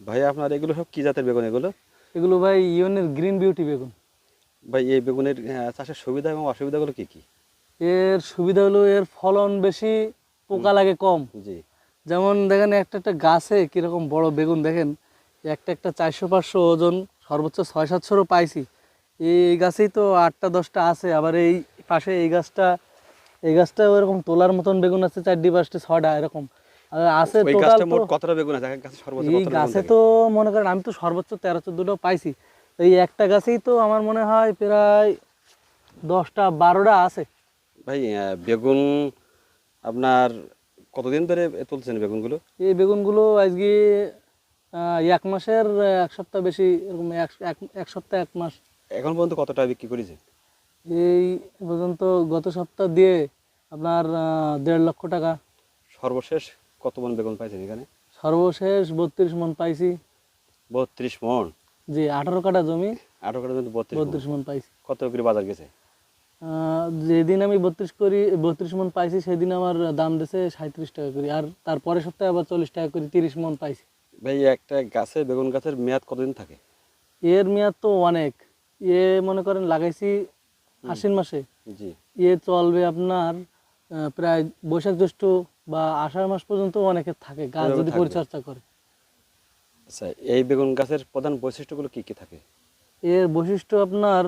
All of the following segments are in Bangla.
ভাই আপনার এগুলো সব কি জাতের বেগুন এগুলো? এগুলো ভাই ইয়নের গ্রিন বিউটি বেগুন। ভাই এই বেগুনের চাষের সুবিধা এবং অসুবিধাগুলো কি কি? এর সুবিধা হলো এর ফলন বেশি পোকা লাগে কম। জি। যেমন দেখেন একটা একটা গাছে কীরকম বড় বেগুন দেখেন একটা একটা চারশো পাঁচশো ওজন সর্বোচ্চ ছয় সাতশোরও পাইছি। এই গাছেই তো আটটা দশটা আছে আবার এই পাশে এই গাছটা এই গাছটা ওরকম তোলার মতন বেগুন আছে চারটি পাঁচটি ছটা এরকম। আছে টোটাল মোট কতটা বেগুন আছে? গাছে সর্বোচ্চ এই গাছে তো মনে করেন আমি তো সর্বোচ্চ তেরো চোদ্দোটাও পাইছি। এই একটা গাছেই তো আমার মনে হয় প্রায় দশটা বারোটা আছে। ভাই বেগুন আপনার কতদিন ধরে তুলছেন বেগুনগুলো? এই বেগুনগুলো আজকে এক মাসের এক সপ্তাহ বেশি এরকম এক সপ্তাহ এক মাস। এখন পর্যন্ত কত টাকা বিক্রি করেছেন? এই পর্যন্ত গত সপ্তাহ দিয়ে আপনার দেড় লক্ষ টাকা। সর্বশেষ কত মন বেগুন পাইছেন এখানে? সর্বশেষ বত্রিশ মন পাইছি। বত্রিশ মন? জি আঠারো কাটা জমি আঠারো কাটা জমি বত্রিশ মন। পাইছি। কত করে বাজার গেছে? যেদিন আমি বত্রিশ করি বত্রিশ মন পাইছি সেদিন আমার দাম দিয়েছে সাঁত্রিশ টাকা করি। আর তারপরের সপ্তাহে আবার চল্লিশ টাকা করে তিরিশ মন পাইছি। ভাই একটা গাছে বেগুন গাছের মেয়াদ কতদিন থাকে? এর মেয়াদ তো অনেক। এ মনে করেন লাগাইছি আশ্বিন মাসে। জি। এ চলবে আপনার প্রায় বৈশাখ জ্যৈষ্ঠ বা আষাঢ় মাস পর্যন্ত অনেকে থাকে গাছ যদি পরিচর্যা করে। আচ্ছা এই বেগুন গাছের প্রধান বৈশিষ্ট্যগুলো কি কি থাকে? এর বৈশিষ্ট্য আপনার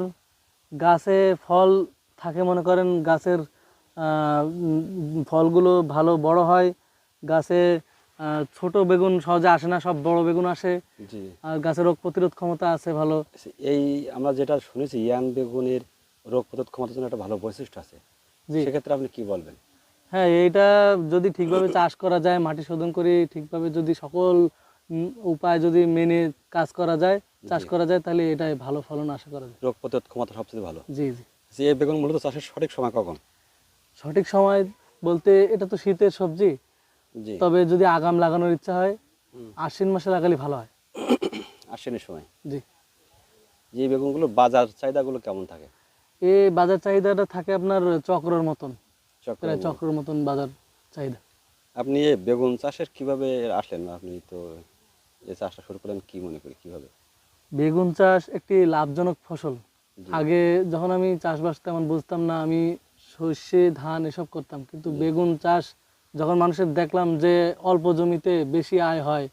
গাছে ফল থাকে মনে করেন গাছের ফলগুলো ভালো বড় হয় গাছে ছোট বেগুন সহজে আসে না সব বড় বেগুন আসে। জি। আর গাছের রোগ প্রতিরোধ ক্ষমতা আছে ভালো। আচ্ছা, এই আমরা যেটা শুনেছি ইয়াং বেগুনের রোগ প্রতিরোধ ক্ষমতার জন্য একটা ভালো বৈশিষ্ট্য আছে। সেক্ষেত্রে আপনি কি বলবেন? হ্যাঁ এটা যদি ঠিকভাবে চাষ করা যায় মাটি শোধন করে ঠিকভাবে যদি সকল উপায় যদি মেনে কাজ করা যায় চাষ করা যায় তাহলে এটাই ভালো ফলন আশা করা যায়। রোগ প্রতিরোধ ক্ষমতা সবচেয়ে ভালো। জি জি। এই বেগুন মূলত চাষের সঠিক সময় কখন? সঠিক সময় বলতে এটা তো শীতের সবজি। জি। তবে যদি আগাম লাগানোর ইচ্ছা হয় আশ্বিন মাসে লাগালে ভালো হয়। আশ্বিনের সময়? জি। যে বেগুনগুলো বাজার চাহিদাগুলো কেমন থাকে? এই বাজার চাহিদাটা থাকে আপনার চক্রর মতন। প্রায় চক্রর মতন বাজার চাহিদা। আপনি এই বেগুন চাষের কীভাবে আসলেন? আপনি তো এই চাষটা শুরু করলেন কি মনে করি কীভাবে? বেগুন চাষ একটি লাভজনক ফসল। আগে যখন আমি চাষবাস তেমন বুঝতাম না আমি সর্ষে ধান এসব করতাম। কিন্তু বেগুন চাষ যখন মানুষের দেখলাম যে অল্প জমিতে বেশি আয় হয়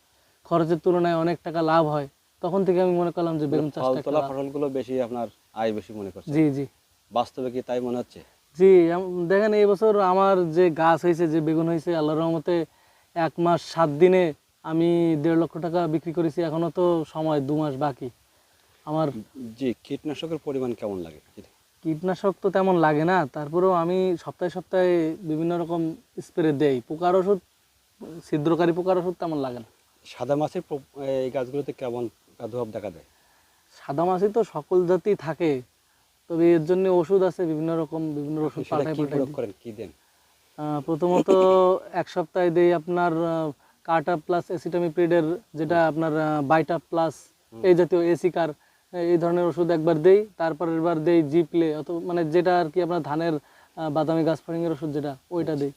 খরচের তুলনায় অনেক টাকা লাভ হয় তখন থেকে আমি মনে করলাম যে বেগুন ফল চাষটা তোলা ফসলগুলো বেশি আপনার আয় বেশি মনে করছে জি জি। বাস্তবে কি তাই মনে হচ্ছে? জি দেখেন এই বছর আমার যে গাছ হয়েছে যে বেগুন হয়েছে আল্লাহর রহমতে এক মাস সাত দিনে আমি দেড় লক্ষ টাকা বিক্রি করেছি এখনও তো সময় দু মাস বাকি। আমার জি কীটনাশকের পরিমাণ কেমন লাগে? কীটনাশক তো তেমন লাগে না তারপরেও আমি সপ্তাহে সপ্তাহে বিভিন্ন রকম স্প্রে দেই পোকার ওষুধ ছিদ্রকারী পোকার ওষুধ তেমন লাগে না। সাদা মাছের এই গাছগুলোতে কেমন প্রাদুর্ভাব দেখা দেয়? সাদা মাছি তো সকল জাতি থাকে তবে এর জন্য ওষুধ আছে বিভিন্ন রকম বিভিন্ন ওষুধ সেটা পাল্টাই কি দেন? প্রথমত এক সপ্তাহে দেই আপনার কাটা প্লাস অ্যাসিটামিপ্রিডের যেটা আপনার বাইটা প্লাস এই জাতীয় এসিকার এই ধরনের ওষুধ একবার দেই তারপরের বার দেই জিপ্লে অত মানে যেটা আর কি আপনার ধানের বাদামি গাছ ফড়িংয়ের ওষুধ যেটা ওইটা দেই।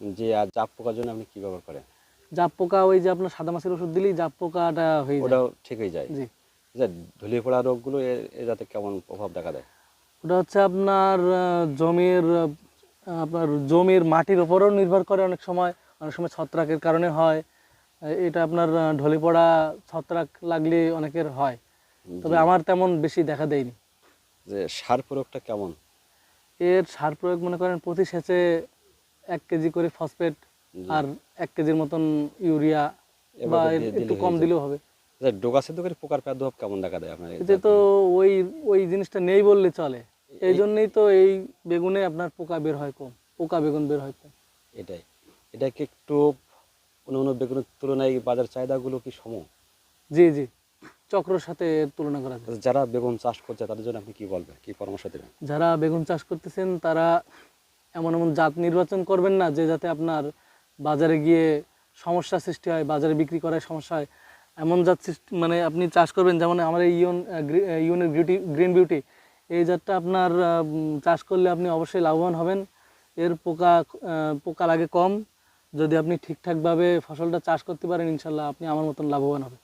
যে আর জাপ পোকার জন্য আপনি কি ব্যবহার করেন? জাপ পোকা ওই যে আপনার সাদা মাছের ওষুধ দিলেই জাপ পোকাটা হয়ে যায়। ওটাও ঠিক হয়ে যায়। জি। যে ধুলিয়ে পড়া রোগগুলো এ- এ যাতে কেমন প্রভাব দেখা দেয়? ওটা হচ্ছে আপনার জমির আপনার জমির মাটির ওপরও নির্ভর করে অনেক সময়। অনেক সময় ছত্রাকের কারণে হয়। এটা আপনার ঢলে পড়া ছত্রাক লাগলে অনেকের হয়। তবে আমার তেমন বেশি দেখা দেয়নি। যে সার প্রয়োগটা কেমন? এর সার প্রয়োগ মনে করেন প্রতি সেচে এক কেজি করে ফসফেট আর এক কেজির মতন ইউরিয়া বা একটু কম দিলেও হবে। ডোগা সেদ্ধ করে পোকার প্রাদুর্ভাব কেমন দেখা দেয় আপনার এতে তো ওই ওই জিনিসটা নেই বললে চলে। এই জন্যই তো এই বেগুনে আপনার পোকা বের হয় কম পোকা বেগুন বের হয় কম। এটাই। এটা কি একটু অন্য অন্য বেগুনের তুলনায় বাজার চাহিদাগুলো কি সম? জি জি। চক্রর সাথে তুলনা করা যায়। যারা বেগুন চাষ করছে তাদের জন্য আপনি কি বলবেন কি পরামর্শ দেবেন? যারা বেগুন চাষ করতেছেন তারা এমন এমন জাত নির্বাচন করবেন না যে যাতে আপনার বাজারে গিয়ে সমস্যা সৃষ্টি হয় বাজারে বিক্রি করায় সমস্যা হয়। এমন জাত মানে আপনি চাষ করবেন, যেমন আমার এই ইউন ইউনের বিউটি গ্রিন বিউটি এই জাতটা আপনার চাষ করলে আপনি অবশ্যই লাভবান হবেন। এর পোকা পোকা লাগে কম। যদি আপনি ঠিকঠাকভাবে ফসলটা চাষ করতে পারেন, ইনশাল্লাহ আপনি আমার মতন লাভবান হবে